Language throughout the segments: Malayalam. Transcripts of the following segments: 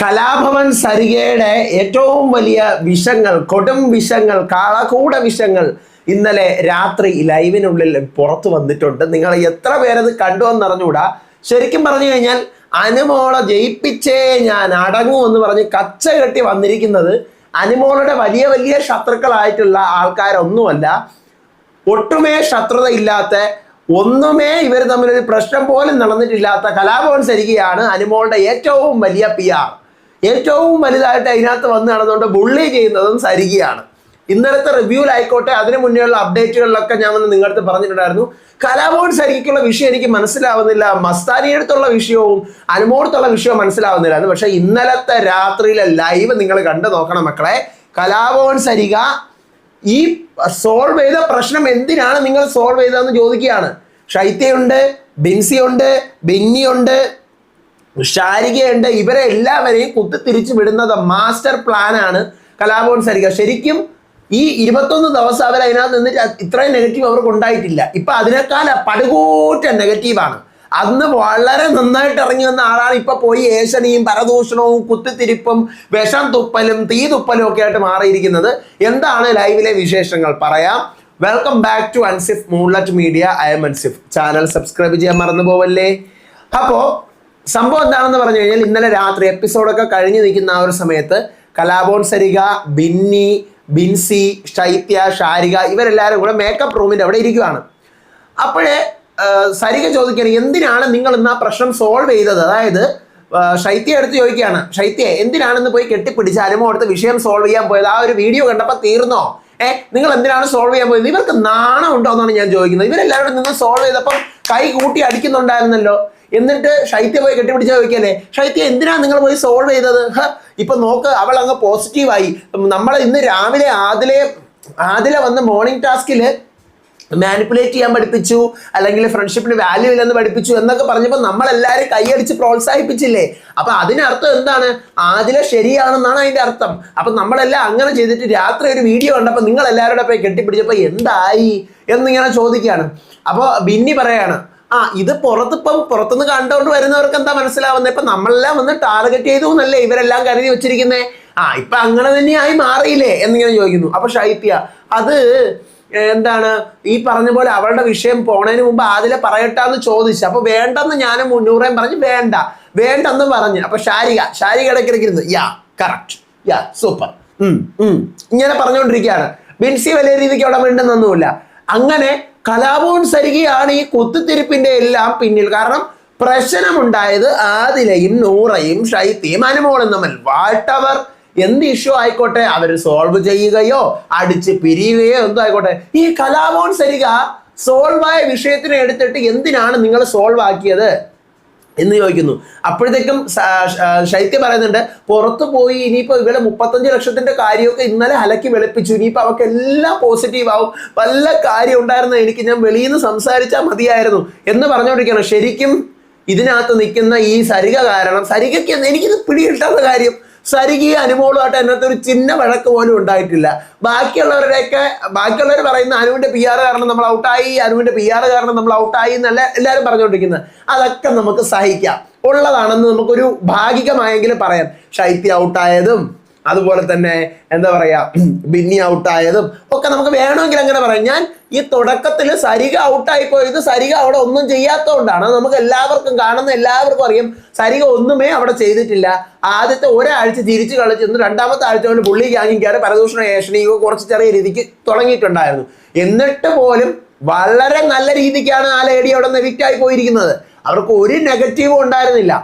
കലാഭവൻ സരികയുടെ ഏറ്റവും വലിയ വിഷങ്ങൾ കൊടും വിഷങ്ങൾ കാളകൂട വിഷങ്ങൾ ഇന്നലെ രാത്രി ലൈവിനുള്ളിൽ പുറത്തു വന്നിട്ടുണ്ട്. നിങ്ങൾ എത്ര പേരത് കണ്ടു എന്നറിഞ്ഞുകൂടാ. ശരിക്കും പറഞ്ഞു കഴിഞ്ഞാൽ അനുമോളെ ജയിപ്പിച്ചേ ഞാൻ അടങ്ങൂ എന്ന് പറഞ്ഞ് കച്ച കെട്ടി വന്നിരിക്കുന്നത് അനുമോളുടെ വലിയ വലിയ ശത്രുക്കളായിട്ടുള്ള ആൾക്കാരൊന്നുമല്ല. ഒട്ടുമേ ശത്രുത ഇല്ലാത്ത ഒന്നുമേ ഇവർ തമ്മിലൊരു പ്രശ്നം പോലും നടന്നിട്ടില്ലാത്ത കലാഭവൻ സരികയാണ് അനുമോളുടെ ഏറ്റവും വലിയ പി ആർ ഏറ്റവും വലുതായിട്ട് അതിനകത്ത് വന്ന് നടന്നുകൊണ്ട് ബുള്ളി ചെയ്യുന്നതും സരികയാണ്. ഇന്നലത്തെ റിവ്യൂലായിക്കോട്ടെ അതിന് മുന്നേയുള്ള അപ്ഡേറ്റുകളിലൊക്കെ ഞാൻ വന്ന് നിങ്ങളടുത്ത് പറഞ്ഞിട്ടുണ്ടായിരുന്നു. കലാഭവൻ സരിക്കുള്ള വിഷയം എനിക്ക് മനസ്സിലാവുന്നില്ല. മസ്താനിയടുത്തുള്ള വിഷയവും അനുമോടത്തുള്ള വിഷയവും മനസ്സിലാവുന്നില്ലായിരുന്നു. പക്ഷേ ഇന്നലത്തെ രാത്രിയിലെ ലൈവ് നിങ്ങൾ കണ്ടു നോക്കണം മക്കളെ. കലാഭവൻ സരിക ഈ സോൾവ് ചെയ്ത പ്രശ്നം എന്തിനാണ് നിങ്ങൾ സോൾവ് ചെയ്തതെന്ന് ചോദിക്കുകയാണ്. ഷൈത്യുണ്ട് ബിൻസിയുണ്ട് ബിന്നിയുണ്ട് ഷാരികയുണ്ട് ഇവരെ എല്ലാവരെയും കുത്തിത്തിരിച്ചു വിടുന്നത് മാസ്റ്റർ പ്ലാനാണ് കലാഭവൻ സരിക ശരിക്കും ഈ ഇരുപത്തൊന്ന് ദിവസം അവർ അതിനകത്ത് നിന്നിട്ട് ഇത്രയും നെഗറ്റീവ് അവർക്ക് ഉണ്ടായിട്ടില്ല. ഇപ്പൊ അതിനേക്കാൾ പടുകൂറ്റ നെഗറ്റീവാണ് അന്ന് വളരെ നന്നായിട്ട് ഇറങ്ങി വന്ന ആളാണ് ഇപ്പൊ പോയി ഏശനിയും പരദൂഷണവും കുത്തിത്തിരിപ്പും വിഷം തുപ്പലും തീ തുപ്പലും ഒക്കെ ആയിട്ട് മാറിയിരിക്കുന്നത്. എന്താണ് ലൈവിലെ വിശേഷങ്ങൾ? പറയാം. Welcome back to Ansif moonlight media I'm Ansif channel subscribe ചെയ്യാൻ മറന്നു പോവല്ലേ അപ്പോ സംഭവം എന്താണെന്ന് പറഞ്ഞു കഴിഞ്ഞാൽ ഇന്നലെ രാത്രി എപ്പിസോഡൊക്കെ കഴിഞ്ഞു നിൽക്കുന്ന ആ ഒരു സമയത്ത് കലാഭവൻ സരിക ബിന്നി ബിൻസി ശൈത്യ ഷാരിക ഇവരെല്ലാവരും കൂടെ മേക്കപ്പ് റൂമിന്റെ അവിടെ ഇരിക്കുവാണ്. അപ്പോഴേ സരിക ചോദിക്കുകയാണ് എന്തിനാണ് നിങ്ങൾ ഇന്ന് ആ പ്രശ്നം സോൾവ് ചെയ്തത്? അതായത് ശൈത്യ എടുത്ത് ചോദിക്കുകയാണ് ശൈത്യ എന്തിനാണെന്ന് പോയി കെട്ടിപ്പിടിച്ച് അനുമോ അടുത്ത് വിഷയം സോൾവ് ചെയ്യാൻ പോയത്? ആ ഒരു വീഡിയോ കണ്ടപ്പോൾ തീർന്നോ? ഏ നിങ്ങൾ എന്തിനാണ് സോൾവ് ചെയ്യാൻ പോയത്? ഇവർക്ക് നാണം ഉണ്ടോ എന്നാണ് ഞാൻ ചോദിക്കുന്നത്. ഇവരെല്ലാവരും നിന്ന് സോൾവ് ചെയ്തപ്പം കൈ കൂട്ടി അടിക്കുന്നുണ്ടായിരുന്നല്ലോ. എന്നിട്ട് ശൈത്യ പോയി കെട്ടിപ്പിടിച്ച് ചോദിക്കല്ലേ ശൈത്യ എന്തിനാ നിങ്ങൾ പോയി സോൾവ് ചെയ്തത്? ഇപ്പൊ നോക്ക് അവൾ അങ്ങ് പോസിറ്റീവായി നമ്മൾ ഇന്ന് രാവിലെ ആദിലെ ആദിലെ വന്ന് മോർണിംഗ് ടാസ്കിൽ മാനിപ്പുലേറ്റ് ചെയ്യാൻ പഠിപ്പിച്ചു അല്ലെങ്കിൽ ഫ്രണ്ട്ഷിപ്പിന് വാല്യൂ ഇല്ലെന്ന് പഠിപ്പിച്ചു എന്നൊക്കെ പറഞ്ഞപ്പോൾ നമ്മളെല്ലാവരും കൈയടിച്ച് പ്രോത്സാഹിപ്പിച്ചില്ലേ? അപ്പൊ അതിനർത്ഥം എന്താണ്? ആദില ശരിയാണെന്നാണ് അതിന്റെ അർത്ഥം. അപ്പൊ നമ്മളെല്ലാം അങ്ങനെ ചെയ്തിട്ട് രാത്രി ഒരു വീഡിയോ കണ്ടപ്പോൾ നിങ്ങൾ എല്ലാവരുടെ പോയി കെട്ടിപ്പിടിച്ചപ്പോൾ എന്തായി എന്നിങ്ങനെ ചോദിക്കുകയാണ്. അപ്പോൾ ബിന്നി പറയാണ് ആ ഇത് പുറത്തിപ്പം പുറത്തുനിന്ന് കണ്ടുകൊണ്ട് വരുന്നവർക്ക് എന്താ മനസ്സിലാവുന്നത് ഇപ്പൊ നമ്മളെല്ലാം വന്ന് ടാർഗറ്റ് ചെയ്തു എന്നല്ലേ ഇവരെല്ലാം കരുതി വെച്ചിരിക്കുന്നേ? ആ ഇപ്പൊ അങ്ങനെ തന്നെയായി മാറിയില്ലേ എന്നിങ്ങനെ ചോദിക്കുന്നു. അപ്പൊ ഷൈത്യ അത് എന്താണ് ഈ പറഞ്ഞ പോലെ അവളുടെ വിഷയം പോണതിന് മുമ്പ് ആദിലെ പറയട്ടാന്ന് ചോദിച്ചു. അപ്പൊ വേണ്ടെന്ന് ഞാൻ മുന്നൂറേം പറഞ്ഞ് വേണ്ട വേണ്ടെന്ന് പറഞ്ഞു. അപ്പൊ ശാരിക ശാരിക ഇടയ്ക്കിടയ്ക്കിരുന്ന് യാ കറക്റ്റ് യാ സൂപ്പർ ഇങ്ങനെ പറഞ്ഞുകൊണ്ടിരിക്കുകയാണ് ബിൻസി വലിയ രീതിക്ക് അവിടെ വീണ്ടും മിണ്ടുന്നൊന്നുമില്ല. അങ്ങനെ കലാഭവൻ സരികയാണ് ഈ കുത്തിത്തിരിപ്പിന്റെ എല്ലാം പിന്നിൽ. കാരണം പ്രശ്നമുണ്ടായത് ആദിലയും നൂറയും ഷൈത്തിയും അനുമോളും തമ്മിൽ. വാട്ടവർ എന്ത് ഇഷ്യൂ ആയിക്കോട്ടെ അവർ സോൾവ് ചെയ്യുകയോ അടിച്ച് പിരിയുകയോ എന്തോ ആയിക്കോട്ടെ. ഈ കലാഭവൻ സരിക സോൾവായ വിഷയത്തിനെ എടുത്തിട്ട് എന്തിനാണ് നിങ്ങൾ സോൾവ് ആക്കിയത്? എന്ന് ചോദിക്കുന്നു. അപ്പോഴത്തേക്കും ശൈത്യ പറയുന്നുണ്ട് പുറത്തു പോയി ഇനിയിപ്പോ ഇവിടെ മുപ്പത്തഞ്ച് ലക്ഷത്തിന്റെ കാര്യമൊക്കെ ഇന്നലെ അലക്കി വെളുപ്പിച്ചു. ഇനിയിപ്പോ അവർക്ക് എല്ലാം പോസിറ്റീവ് ആവും. വല്ല കാര്യം ഉണ്ടായിരുന്ന? എനിക്ക് ഞാൻ വെളിയിൽ നിന്ന് സംസാരിച്ചാൽ മതിയായിരുന്നു. എന്ന് പറഞ്ഞുകൊണ്ടിരിക്കുകയാണ്. ശരിക്കും ഇതിനകത്ത് നിൽക്കുന്ന ഈ സരിക കാരണം സരികയ്ക്ക് എനിക്കിത് പിടികിട്ടാത്ത കാര്യം. സരികി അനുമോളുമായിട്ട് അതിനകത്ത് ഒരു ചിന്ന വഴക്ക് പോലും ഉണ്ടായിട്ടില്ല. ബാക്കിയുള്ളവരുടെയൊക്കെ ബാക്കിയുള്ളവർ പറയുന്ന അനുവിന്റെ പി ആർ കാരണം നമ്മൾ ഔട്ടായി അനുവിന്റെ പി ആർ കാരണം നമ്മൾ ഔട്ടായി എന്നല്ല എല്ലാവരും പറഞ്ഞുകൊണ്ടിരിക്കുന്നത്. അതൊക്കെ നമുക്ക് സഹിക്കാം. ഉള്ളതാണെന്ന് നമുക്കൊരു ഭാഗികമായെങ്കിലും പറയാം. ശൈത്യ ഔട്ടായതും അതുപോലെ തന്നെ എന്താ പറയാ ബിന്നി ഔട്ടായതും ഒക്കെ നമുക്ക് വേണമെങ്കിൽ അങ്ങനെ പറയാം. ഞാൻ ഈ തുടക്കത്തിൽ സരിക ഔട്ടായി പോയത് സരിക അവിടെ ഒന്നും ചെയ്യാത്തതുകൊണ്ടാണ് നമുക്ക് എല്ലാവർക്കും കാണുന്ന എല്ലാവർക്കും അറിയാം. സരിക ഒന്നുമേ അവിടെ ചെയ്തിട്ടില്ല. ആദ്യത്തെ ഒരാഴ്ച തിരിച്ചു കളിച്ചിരുന്നു രണ്ടാമത്തെ ആഴ്ച കൊണ്ട് പുള്ളി ഗ്യാങ്ങിങ് കയറി പരദൂഷണ ഏഷണിയോ കുറച്ച് ചെറിയ രീതിക്ക് തുടങ്ങിയിട്ടുണ്ടായിരുന്നു. എന്നിട്ട് പോലും വളരെ നല്ല രീതിക്കാണ് ആ ലേഡി അവിടെ നിന്ന് ആയി പോയിരിക്കുന്നത്. അവർക്ക് ഒരു നെഗറ്റീവും ഉണ്ടായിരുന്നില്ല.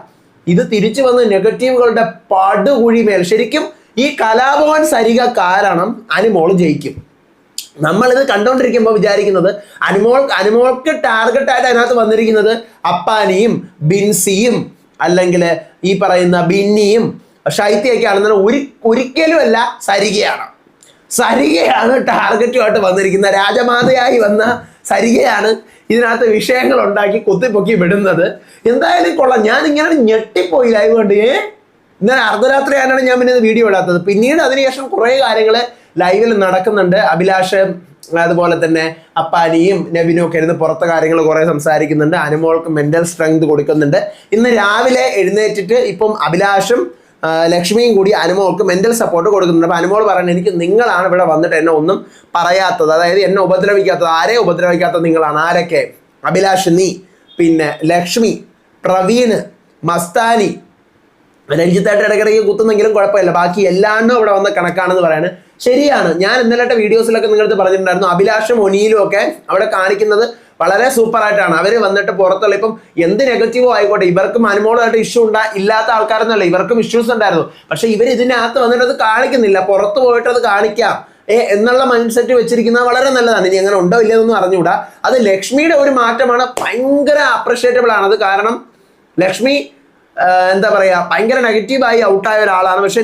ഇത് തിരിച്ചു വന്ന് നെഗറ്റീവുകളുടെ പടുകുഴിമേൽ ശരിക്കും ഈ കലാഭവൻ സരിക കാരണം അനുമോൾ ജയിക്കും. നമ്മളിത് കണ്ടുകൊണ്ടിരിക്കുമ്പോൾ വിചാരിക്കുന്നത് അനുമോൾ അനുമോൾക്ക് ടാർഗറ്റായിട്ട് അതിനകത്ത് വന്നിരിക്കുന്നത് അപ്പാനിയും ബിൻസിയും അല്ലെങ്കിൽ ഈ പറയുന്ന ബിന്നിയും ഷൈത്യൊക്കെ ആണെന്നാൽ ഒരു ഒരിക്കലും അല്ല സരികയാണ്. സരികയാണ് ടാർഗറ്റുമായിട്ട് വന്നിരിക്കുന്ന രാജമാതയായി വന്ന സരികയാണ് ഇതിനകത്ത് വിഷയങ്ങൾ ഉണ്ടാക്കി കുത്തിപ്പൊക്കി വിടുന്നത്. എന്തായാലും കൊള്ളാം. ഞാൻ ഇങ്ങനെ ഞെട്ടിപ്പോയി ലൈവ് ഏ? ഇന്നലെ അർദ്ധരാത്രി ആയാണ് ഞാൻ പിന്നെ വീഡിയോ ഇടാത്തത്. പിന്നീട് അതിനുശേഷം കുറേ കാര്യങ്ങൾ ലൈവിൽ നടക്കുന്നുണ്ട്. അഭിലാഷ് അതുപോലെ തന്നെ അപ്പാനിയും നവിനും ഒക്കെ ഇരുന്ന് പുറത്തെ കാര്യങ്ങൾ കുറേ സംസാരിക്കുന്നുണ്ട്. അനുമോൾക്ക് മെന്റൽ സ്ട്രെങ്ത് കൊടുക്കുന്നുണ്ട്. ഇന്ന് രാവിലെ എഴുന്നേറ്റിട്ട് ഇപ്പം അഭിലാഷും ലക്ഷ്മിയും കൂടി അനുമോൾക്ക് മെന്റൽ സപ്പോർട്ട് കൊടുക്കുന്നുണ്ട്. അപ്പോൾ അനുമോൾ പറയുന്നത് എനിക്ക് നിങ്ങളാണ് ഇവിടെ വന്നിട്ട് എന്നെ ഒന്നും പറയാത്തത്. അതായത് എന്നെ ഉപദ്രവിക്കാത്തത്. ആരെ ഉപദ്രവിക്കാത്തത് നിങ്ങളാണ്? ആരൊക്കെ? അഭിലാഷ് നീ പിന്നെ ലക്ഷ്മി പ്രവീൺ മസ്താനി രഞ്ജിത്തായിട്ട് ഇടയ്ക്കിടയ്ക്ക് കുത്തുന്നെങ്കിലും കുഴപ്പമില്ല. ബാക്കി എല്ലാണ്ടും അവിടെ വന്ന കണക്കാണെന്ന് പറയാണ്. ശരിയാണ് ഞാൻ ഇന്നലത്തെ വീഡിയോസിലൊക്കെ നിങ്ങളടുത്ത് പറഞ്ഞിട്ടുണ്ടായിരുന്നു. അഭിലാഷും ഒനിയിലും ഒക്കെ അവിടെ കാണിക്കുന്നത് വളരെ സൂപ്പർ ആയിട്ടാണ് അവർ വന്നിട്ട് പുറത്തുള്ള ഇപ്പം എന്ത് നെഗറ്റീവോ ആയിക്കോട്ടെ ഇവർക്കും അനുമോളായിട്ട് ഇഷ്യൂ ഉണ്ടാ ഇല്ലാത്ത ആൾക്കാരെന്നല്ല ഇവർക്കും ഇഷ്യൂസ് ഉണ്ടായിരുന്നു. പക്ഷെ ഇവർ ഇതിനകത്ത് വന്നിട്ട് അത് കാണിക്കുന്നില്ല. പുറത്ത് പോയിട്ട് അത് കാണിക്കാം. ഏ എന്നുള്ള മൈൻഡ് സെറ്റ് വെച്ചിരിക്കുന്നത് വളരെ നല്ലതാണ്. ഇനി അങ്ങനെ ഉണ്ടോ ഇല്ലയെന്നൊന്നും അറിഞ്ഞുകൂടാ. അത് ലക്ഷ്മിയുടെ ഒരു മാറ്റമാണ് ഭയങ്കര അപ്രിഷിയേറ്റബിൾ ആണ്. അത് കാരണം ലക്ഷ്മി എന്താ പറയാ ഭയങ്കര നെഗറ്റീവായി ഔട്ടായ ഒരാളാണ്. പക്ഷെ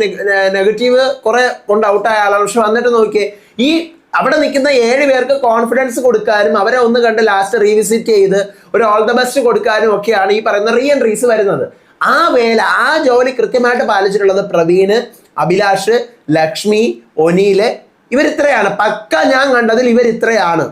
നെഗറ്റീവ് കുറെ കൊണ്ട് ഔട്ടായ ആളാണ്. പക്ഷെ വന്നിട്ട് നോക്കിയേ ഈ അവിടെ നിൽക്കുന്ന ഏഴ് പേർക്ക് കോൺഫിഡൻസ് കൊടുക്കാനും അവരെ ഒന്ന് കണ്ട് ലാസ്റ്റ് റീവിസിറ്റ് ചെയ്ത് ഒരു ഓൾ ദ ബെസ്റ്റ് കൊടുക്കാനും ഒക്കെയാണ് ഈ പറയുന്ന റീ എൻട്രീസ് വരുന്നത്. ആ വേല ആ ജോലി കൃത്യമായിട്ട് പാലിച്ചിട്ടുള്ളത് പ്രവീൺ അഭിലാഷ് ലക്ഷ്മി ഒനീൽ ഇവരിത്രയാണ്. പക്ക ഞാൻ കണ്ടതിൽ ഇവർ ഇത്രയാണ്